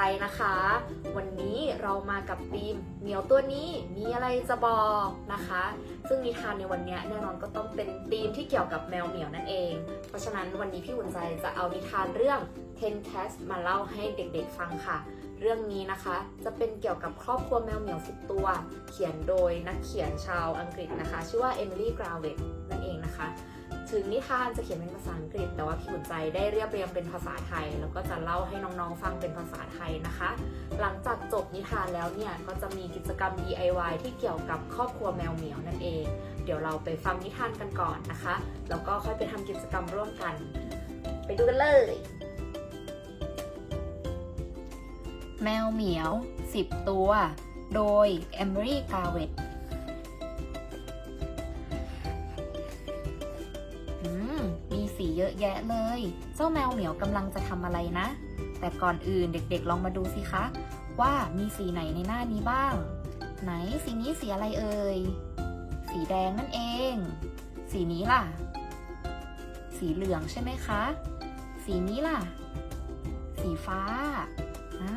ใจนะคะ วันนี้เรามากับธีมเหมียวตัวนี้มีอะไรจะบอกนะคะ ซึ่งนิทานในวันนี้แน่นอนก็ต้องเป็นธีมที่เกี่ยวกับแมวเหมียวนั่นเอง เพราะฉะนั้นวันนี้พี่อุ่นใจจะเอานิทานเรื่อง Ten Cats มาเล่าให้เด็กๆฟังค่ะ เรื่องนี้นะคะจะเป็นเกี่ยวกับครอบครัวแมวเหมียวสิบตัว เขียนโดยนักเขียนชาวอังกฤษนะคะ ชื่อว่าเอมิลี่กราวเวตนั่นเองนะคะ ถึงนิทานจะเขียนเป็นภาษาอังกฤษ แต่ว่าพี่อุ่นใจได้เรียบเรียงเป็นภาษาไทย แล้วก็จะเล่าให้น้องๆฟังเป็นภาษาไทยนะคะ หลังจากจบนิทานแล้วเนี่ยก็จะมีกิจกรรม DIY ที่เกี่ยวกับครอบครัวแมวเหมียวนั่นเอง เดี๋ยวเราไปฟังนิทานกันก่อนนะคะ แล้วก็ค่อยไปทำกิจกรรมร่วมกัน ไปดูกันเลย แมวเหมียว 10 ตัว โดย e m ม r y g a r w เยอะแยะเลย เจ้าแมวเหมียวกำลังจะทำอะไรนะ แต่ก่อนอื่นเด็กๆ ลองมาดูสิคะ ว่ามีสีไหนในหน้านี้บ้าง ไหนสีนี้สีอะไรเอ่ย สีแดงนั่นเอง สีนี้ล่ะ สีเหลืองใช่ไหมคะ สีนี้ล่ะ สีฟ้าอ่า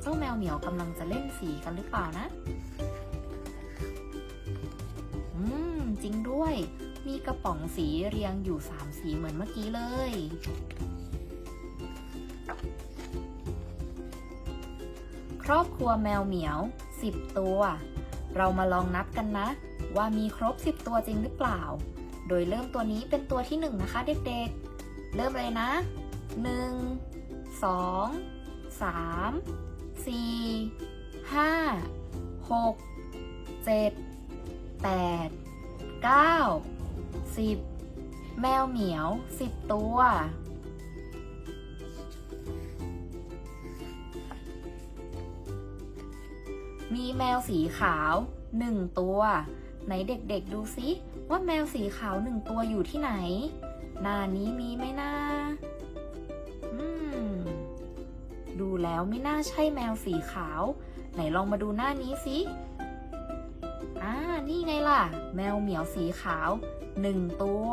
เจ้าแมวเหมียวกำลังจะเล่นสีกันหรือเปล่านะ อืม จริงด้วย มีกระป๋องสีเรียงอยู่สามสีเหมือนเมื่อกี้เลย ครอบครัวแมวเหมียว 10 ตัว เรามาลองนับกันนะ ว่ามีครบ 10 ตัวจริงหรือเปล่า โดยเริ่มตัวนี้เป็นตัวที่ 1 นะคะเด็กๆ เริ่มเลยนะ 1 2 3 4 5 6 7 8 9 สิบแมวเหมียวสิบตัว มีแมวสีขาวหนึ่งตัว ไหนเด็กๆดูซิว่าแมวสีขาวหนึ่งตัวอยู่ที่ไหน หน้านี้มีไหมนะดูแล้วไม่น่าใช่แมวสีขาว ไหนลองมาดูหน้านี้สิ อ่า นี่ไงล่ะ แมวเหมียวสีขาวหนึ่งตัว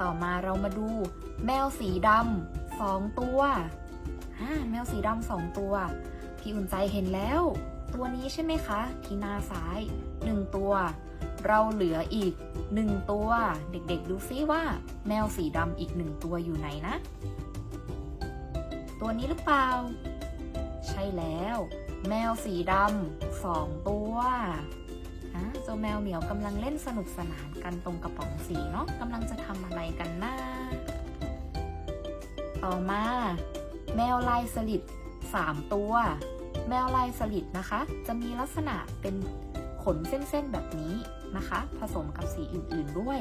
ต่อมาเรามาดู แมวสีดำสองตัวอ่าแมวสีดำสองตัว พี่อุ่นใจเห็นแล้ว ตัวนี้ใช่ไหมคะ ที่หน้าซ้ายหนึ่งตัว เราเหลืออีกหนึ่งตัว เด็กๆ ดูซิว่า แมวสีดำอีกหนึ่งตัวอยู่ไหนนะ ตัวนี้หรือเปล่า ใช่แล้ว แมวสีดำสองตัวอะเจ้าแมวเหมียวกำลังเล่นสนุกสนานกันตรงกระป๋องสีเนาะกำลังจะทำอะไรกันนะต่อมา แมวลายสลิดสามตัว แมวลายสลิดนะคะ จะมีลักษณะเป็นขนเส้นๆแบบนี้ นะคะ ผสมกับสีอื่นๆด้วย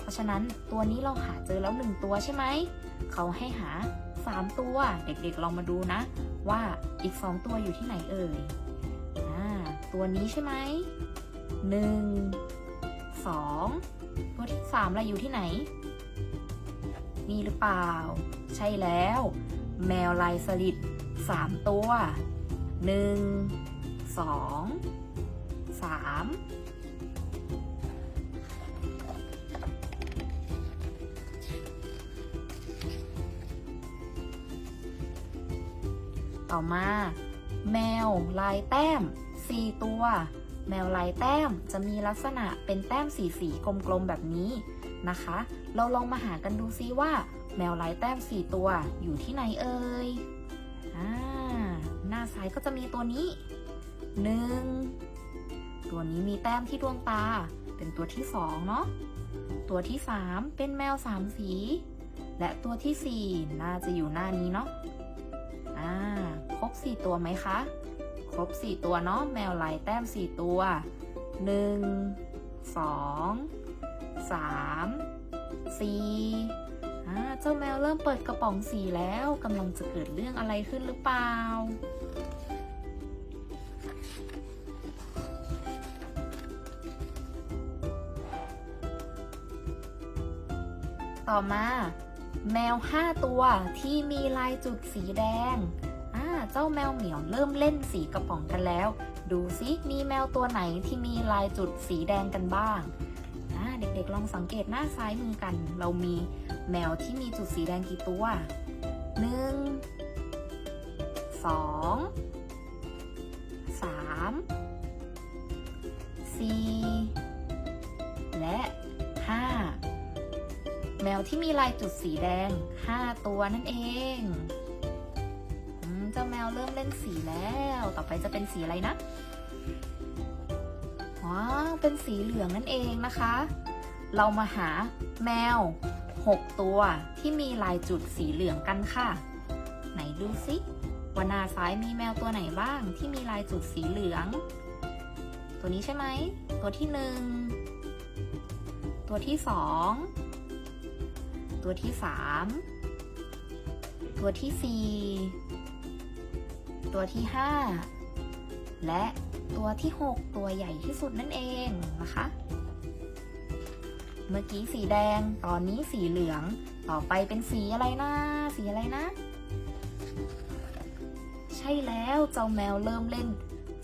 เพราะฉะนั้นตัวนี้เราหาเจอแล้วหนึ่งตัวใช่ไหม เขาให้หา 3 ตัว เด็กๆลองมาดูนะ ว่าอีก 2 ตัวอยู่ที่ไหนเอ่ยตัวนี้ใช่ไหมหนึ่งสองตัวที่สามล่ะอยู่ที่ไหน นี่หรือเปล่า ใช่แล้ว แมวลายสลิดสามตัวหนึ่งสองสาม่อมา แมวลายแต้ม 4 ตัว แมวลายแต้มจะมีลักษณะเป็นแต้มสีสีกลมๆแบบนี้นะคะ เราลองมาหากันดูซิว่า แมวลายแต้ม 4 ตัวอยู่ที่ไหนเอ่ยอ่าหน้าซ้ายก็จะมีตัวนี้ 1 ตัวนี้มีแต้มที่ดวงตา เป็นตัวที่2เนาะตัวที่ 3 เป็นแมว 3 สี และตัวทีสี่4 น่าจะอยู่หน้านี้เนาะ อ่า ครบ 4 ตัวไหมคะ ครบ 4 ตัวเนาะแมวลายแต้ม 4 ตัว 1 2 3 4อ่าเจ้าแมวเริ่มเปิดกระป๋องสีแล้วกำลังจะเกิดเรื่องอะไรขึ้นหรือเปล่าต่อมา แมว 5 ตัวที่มีลายจุดสีแดง อ่าเจ้าแมวเหมียวเริ่มเล่นสีกระป๋องกันแล้ว ดูซิมีแมวตัวไหนที่มีลายจุดสีแดงกันบ้างอ่าด็กๆลองสังเกตหน้าซ้ายมือกัน เรามีแมวที่มีจุดสีแดงกี่ตัวหนึ่งสองสามสี่และห้าแมวที่มีลายจุดสีแดง 5 ตัวนั่นเองาวเริ่มเล่นสีแล้ว ต่อไปจะเป็นสีอะไรนะ ว้าว เป็นสีเหลืองนั่นเองนะคะ เรามาหาแมว 6 ตัวที่มีลายจุดสีเหลืองกันค่ะ ไหนดูสิว่าหน้าซ้ายมีแมวตัวไหนบ้างที่มีลายจุดสีเหลือง ตัวนี้ใช่ไหม ตัวที่หนึ่ง ตัวที่สอง ตัวที่สาม ตัวที่สี่ ตัวที่ห้าและตัวที่หกตัวใหญ่ที่สุดนั่นเองนะคะ เมื่อกี้สีแดง ตอนนี้สีเหลือง ต่อไปเป็นสีอะไรนะ สีอะไรนะ ใช่แล้วเจ้าแมวเริ่มเล่น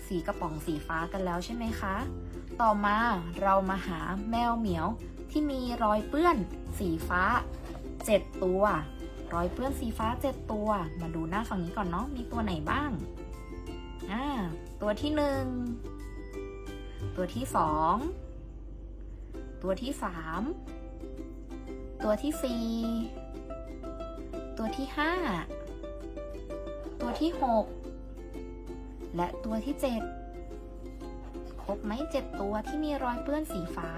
สีกระป๋องสีฟ้ากันแล้วใช่ไหมคะ ต่อมาเรามาหาแมวเหมียวที่มีรอยเปื้อนสีฟ้า 7 ตัว รอยเปื้อนสีฟ้า 7 ตัว มาดูหน้าฝั่งนี้ก่อนเนาะ มีตัวไหนบ้าง อ่า ตัวที่หนึ่งตัวที่สองตัวที่สามตัวที่สี่ตัวที่ห้าตัวที่หกและตัวที่เจ็ดครบไหมเจ็ดตัวที่มีรอยเปื้อนสีฟ้า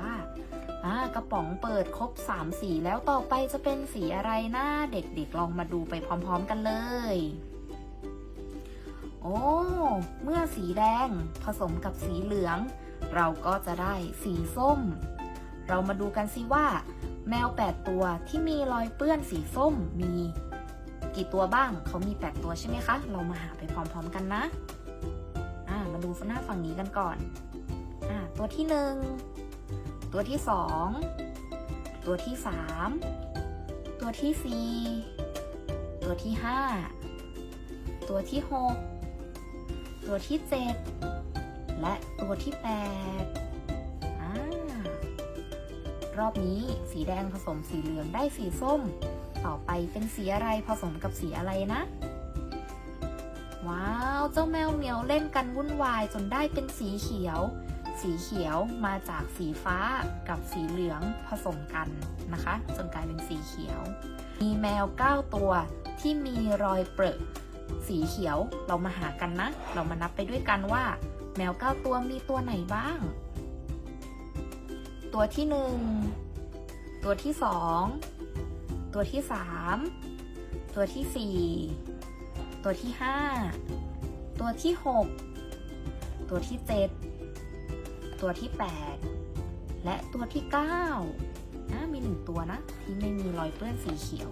อ่ากระป๋องเปิดครบสามสีแล้วต่อไปจะเป็นสีอะไรนะ เด็กๆลองมาดูไปพร้อมๆกันเลย โอ้ เมื่อสีแดงผสมกับสีเหลือง เราก็จะได้สีส้ม เรามาดูกันสิว่า แมว 8 ตัวที่มีรอยเปื้อนสีส้มมี กี่ตัวบ้าง เขามี 8 ตัวใช่ไหมคะ เรามาหาไปพร้อมๆกันนะ อ่า มาดูหน้าฝั่งนี้กันก่อน อ่า ตัวที่หนึ่ง ตัวที่สองตัวที่สามตัวที่สี่ตัวที่ห้าตัวที่หกตัวที่เจ็ดและตัวที่แปดรอบนี้สีแดงผสมสีเหลืองได้สีส้ม ต่อไปเป็นสีอะไรผสมกับสีอะไรนะ ว้าว เจ้าแมวเหมียวเล่นกันวุ่นวายจนได้เป็นสีเขียว สีเขียวมาจากสีฟ้ากับสีเหลืองผสมกันนะคะ จนกลายเป็นสีเขียว มีแมว 9 ตัวที่มีรอยเปรอะสีเขียวเรามาหากันนะ เรามานับไปด้วยกันว่า แมว 9 ตัวมีตัวไหนบ้าง ตัวที่ 1 ตัวที่ 2 ตัวที่ 3 ตัวที่ 4 ตัวที่ 5 ตัวที่ 6 ตัวที่ 7 ตัวที่ 8 และตัวที่9นะมีหนึ่งตัวนะที่ไม่มีรอยเปื้อนสีเขียว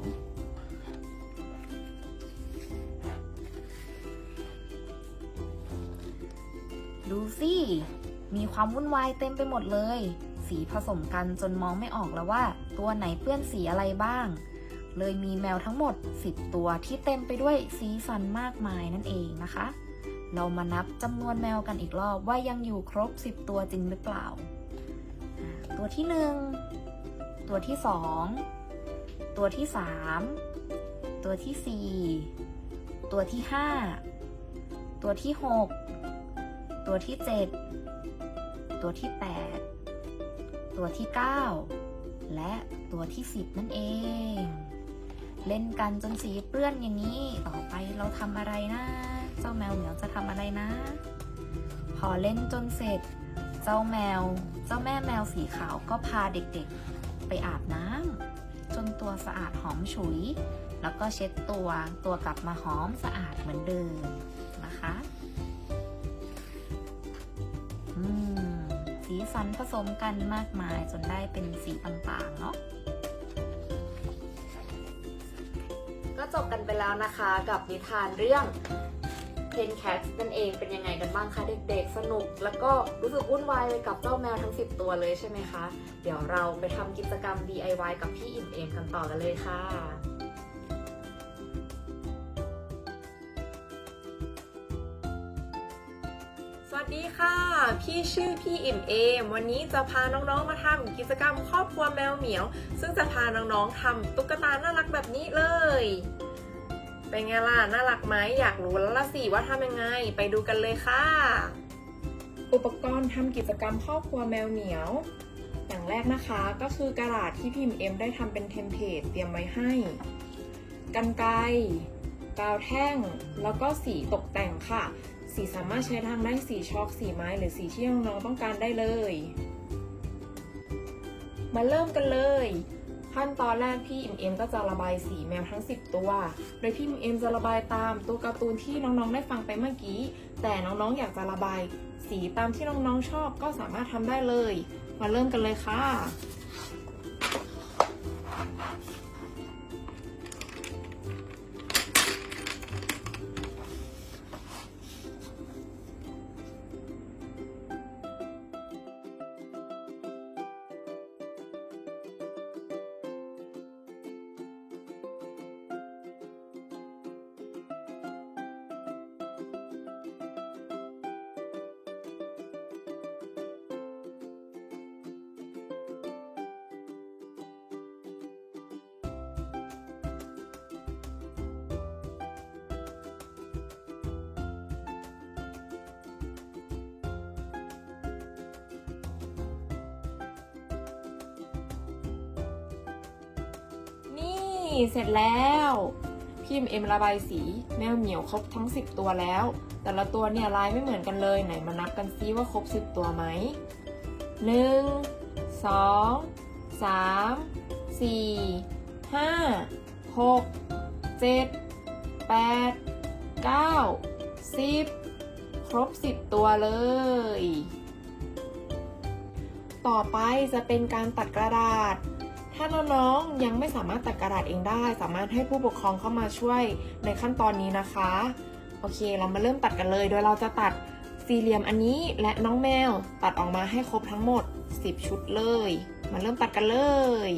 ดูสิมีความวุ่นวายเต็มไปหมดเลย สีผสมกันจนมองไม่ออกแล้วว่า ตัวไหนเปื้อนสีอะไรบ้าง เลยมีแมวทั้งหมด 10 ตัวที่เต็มไปด้วยสีสันมากมายนั่นเองนะคะ เรามานับจำนวนแมวกันอีกรอบว่ายังอยู่ครบ 10 ตัวจริงหรือเปล่า ตัวที่ 1 ตัวที่ 2 ตัวที่ 3 ตัวที่ 4 ตัวที่ 5 ตัวที่ 6 ตัวที่ 7 ตัวที่ 8 ตัวที่ 9 และตัวที่ 10 นั่นเอง เล่นกันจนสีเปื้อนอย่างนี้ ต่อไปเราทำอะไรนะ เจ้าแมวเหมียวจะทำอะไรนะ พอเล่นจนเสร็จ เจ้าแมว เจ้าแม่แมวสีขาวก็พาเด็กๆ ไปอาบน้ำจนตัวสะอาดหอมฉุย แล้วก็เช็ดตัวตัวกลับมาหอมสะอาดเหมือนเดิมนะคะสีสันผสมกันมากมายจนได้เป็นสีต่างๆเนาะก็จบกันไปแล้วนะคะกับนิทานเรื่อง Ten Cats นั่นเองเป็นยังไงกันบ้างคะเด็กๆ สนุก แล้วก็รู้สึกวุ่นวายไปกับเจ้าแมวทั้ง 10 ตัวเลยใช่ไหมคะ เดี๋ยวเราไปทำกิจกรรม DIY กับพี่อิ่มเอมกันต่อกันเลยค่ะสวัสวัสดีค่ะ พี่ชื่อพี่อิ่มเอม วันนี้จะพาน้องๆมาทำกิจกรรมครอบครัวแมวเหมียว ซึ่งจะพาน้องๆทำตุ๊กตาน่ารักแบบนี้เลย เป็นไงล่ะ น่ารักไหมอยากรู้แล้วละสิว่าทำยังไง ไปดูกันเลยค่ะ อุปกรณ์ทำกิจกรรมครอบครัวแมวเหมียว อย่างแรกนะคะก็คือกระดาษที่พิมพ์เอ็มได้ทำเป็นเทมเพลตเตรียมไว้ให้กันไกรกาวแท่ง แล้วก็สีตกแต่งค่ะ สีสามารถใช้ทางได้สีช็อกสีไม้ หรือสีที่น้องๆต้องการได้เลย มาเริ่มกันเลย ขั้นตอนแรกพี่อิมเอ็มก็จะระบายสีแมวทั้ง 10 ตัว โดยพี่อิมเอ็มจะระบายตามตัวการ์ตูนที่น้องๆได้ฟังไปเมื่อกี้ แต่น้องๆอยากจะระบายสีตามที่น้องๆชอบก็สามารถทำได้เลย มาเริ่มกันเลยค่ะ เสร็จแล้วพิมพ์เอ็มระบายสีแมวเหมียวครบทั้ง 10 ตัวแล้ว แต่ละตัวเนี่ยลายไม่เหมือนกันเลยไหนมานับกันซิว่าครบ 10 ตัวไหม1 2 3 4 5 6 7 8 9 10ครบ 10 ตัวเลย ต่อไปจะเป็นการตัดกระดาษ ถ้าน้องๆยังไม่สามารถตัดกระดาษเองได้ สามารถให้ผู้ปกครองเข้ามาช่วยในขั้นตอนนี้นะคะ โอเค เรามาเริ่มตัดกันเลย โดยเราจะตัดสี่เหลี่ยมอันนี้และน้องแมวตัดออกมาให้ครบทั้งหมด 10 ชุดเลย มาเริ่มตัดกันเลย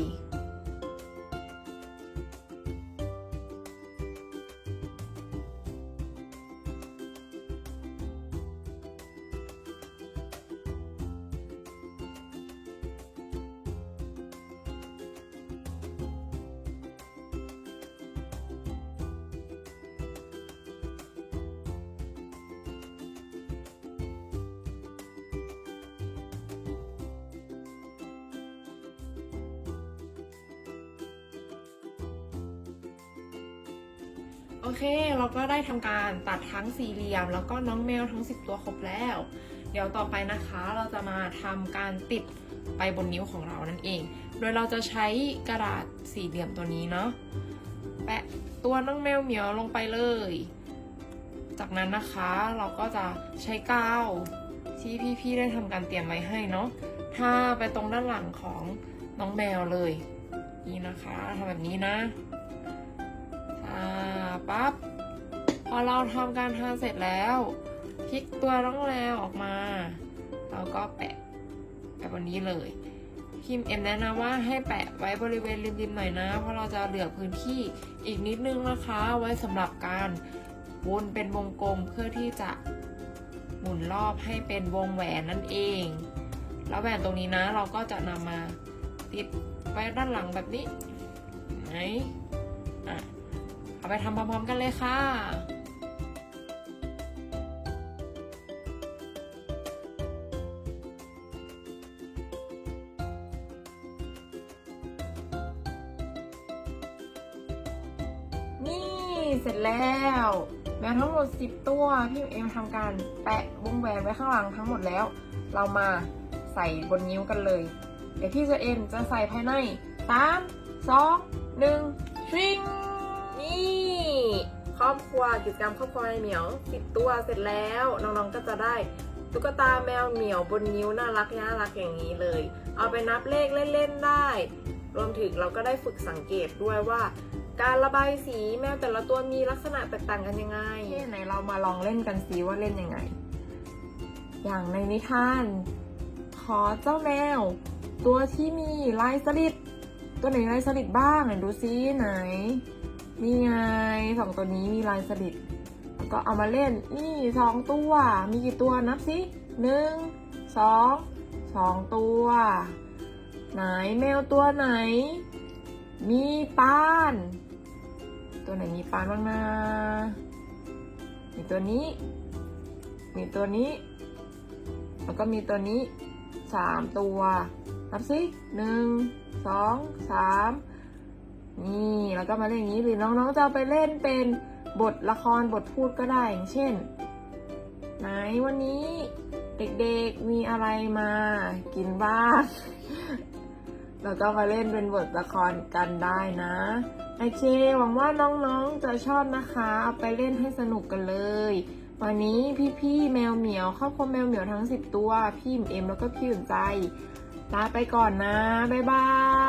โอเค เราก็ได้ทำการตัดทั้งสี่เหลี่ยม แล้วก็น้องแมวทั้ง 10 ตัวครบแล้ว เดี๋ยวต่อไปนะคะเราจะมาทำการติดไปบนนิ้วของเรานั่นเอง โดยเราจะใช้กระดาษสี่เหลี่ยมตัวนี้เนาะ แปะตัวน้องแมวเหมียวลงไปเลย จากนั้นนะคะเราก็จะใช้กาวที่พี่ๆได้ทำการเตรียมไว้ให้เนาะทาไปตรงด้านหลังของน้องแมวเลย นี่นะคะทำแบบนี้นะทา ปั๊บพอเราทำการทานเสร็จแล้วพลิกตัวน้องแมวออกมา เราก็แปะแปะบนนี้เลยพิมเอ็มแนะนำว่าให้แปะไว้บริเวณริมๆหน่อยนะ เพราะเราจะเหลือพื้นที่อีกนิดนึงนะคะ ไว้สำหรับการวนเป็นวงกลมเพื่อที่จะหมุนรอบให้เป็นวงแหวนนั่นเอง แล้วแหวนตรงนี้นะเราก็จะนำมาติดไว้ด้านหลังแบบนี้เห็นไหมอะ เอาไปทำพร้อมๆกันเลยค่ะนี่เสร็จแล้วแมวทั้งหมด 10 ตัว พี่เอ็มทำการแปะวงแหวนไว้ข้างหลังทั้งหมดแล้ว เรามาใส่บนนิ้วกันเลย เดี๋ยวพี่จะเอ็มจะใส่ภายใน 3 2 1 ชิงนี่ค รอบครัวกิจกรรมครอบครัวแมวเหมียวสิบตัวเสร็จแล้วน้องๆก็จะได้ตุ๊กตาแมวเหมียวบนนิ้วน่ารักน่ารักอย่างนี้เลย เอาไปนับเลขเล่นๆได้ รวมถึงเราก็ได้ฝึกสังเกตด้วยว่า การระบายสีแมวแต่ละตัวมีลักษณะแตกต่างกันยังไงไหนเรามาลองเล่นกันซิว่าเล่นยังไง อย่างในนิทาน ขอเจ้าแมว ตัวที่มีลายสลิดตัวไหนลายสลิดบ้างไหนดูซิไหน นี่ไงสองตัวนี้มีลายสลิดแล้วก็เอามาเล่นนี่สองตัว มีกี่ตัวนับสิหนึ่งสองสองตัว ไหนแมวตัวไหน มีปาน ตัวไหนมีปานบ้างนะมีตัวนี้ มีตัวนี้ แล้วก็มีตัวนี้สามตัว นับสิหนึ่งสองสาม นี่แล้วก็มาเล่นอย่างนี้หรือน้องๆจะเอาไปเล่นเป็นบทละครบทพูดก็ได้อย่างเช่น ไหนวันนี้เด็กๆมีอะไรมากินบ้างแล้วก็มาเล่นเป็นบทละครกันได้นะ โอเค หวังว่าน้องๆจะชอบนะคะ เอาไปเล่นให้สนุกกันเลย วันนี้พี่ๆแมวเหมียวครอบครัวแมวเหมียวทั้ง 10 ตัว พี่อิ่มเอ็มแล้วก็พี่อุ่นใจ ลาไปก่อนนะ บ๊ายบาย